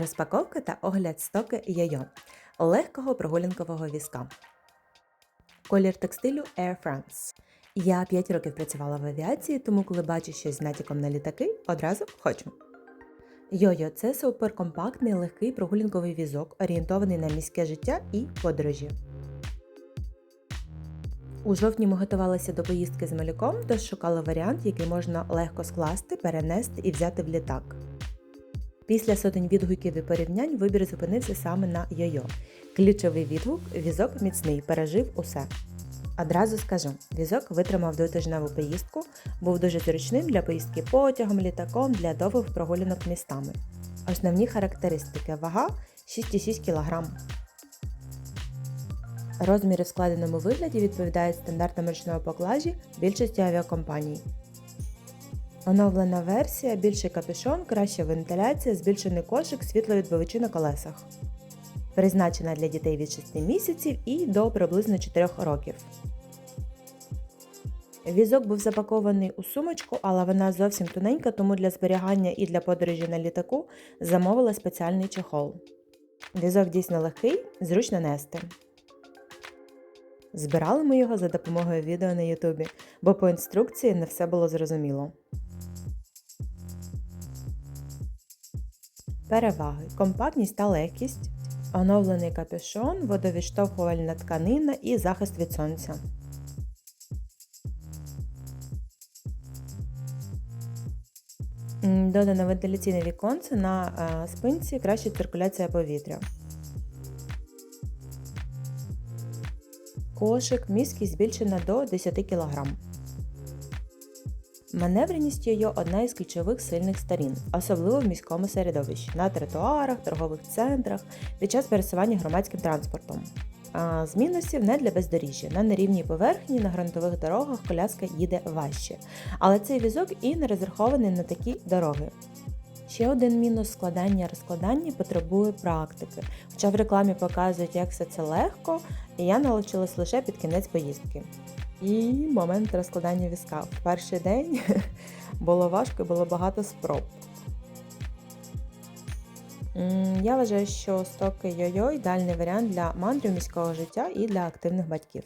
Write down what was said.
Розпаковка та огляд стоки йо-йо легкого прогулянкового візка. Колір текстилю Air France. Я 5 років працювала в авіації, тому коли бачу щось з натяком на літаки, одразу хочу. Йо-йо це суперкомпактний легкий прогулянковий візок, орієнтований на міське життя і подорожі. У жовтні ми готувалися до поїздки з малюком, тож шукали варіант, який можна легко скласти, перенести і взяти в літак. Після сотень відгуків і порівнянь вибір зупинився саме на йо-йо. Ключовий відгук візок міцний, пережив усе. Одразу скажу, візок витримав двотижневу поїздку, був дуже зручним для поїздки потягом, літаком для довгих прогулянок містами. Основні характеристики вага 6,6 кг. Розміри в складеному вигляді відповідають стандартам ручного поклажі більшості авіакомпаній. Оновлена версія, більший капюшон, краща вентиляція, збільшений кошик, світловідбивачі на колесах. Призначена для дітей від 6 місяців і до приблизно 4 років. Візок був запакований у сумочку, але вона зовсім тоненька, тому для зберігання і для подорожі на літаку замовила спеціальний чехол. Візок дійсно легкий, зручно нести. Збирали ми його за допомогою відео на Ютубі, бо по інструкції не все було зрозуміло. Переваги: компактність та легкість, оновлений капюшон, водовідштовхувальна тканина і захист від сонця. Додано вентиляційне віконце на е, спинці, краща циркуляція повітря. Кошик, міськість збільшена до 10 кг. Маневреність йо одна із ключових сильних сторін, особливо в міському середовищі, на тротуарах, торгових центрах, під час пересування громадським транспортом. А з мінусів не для бездоріжжя. На нерівній поверхні на ґрунтових дорогах коляска їде важче. Але цей візок і не розрахований на такі дороги. Ще один мінус складання розкладання потребує практики. Хоча в рекламі показують, як все це легко, і я навчилась лише під кінець поїздки. І момент розкладання візка. В перший день було важко було багато спроб. Я вважаю, що стоки йо-йо ідеальний варіант для мандрів міського життя і для активних батьків.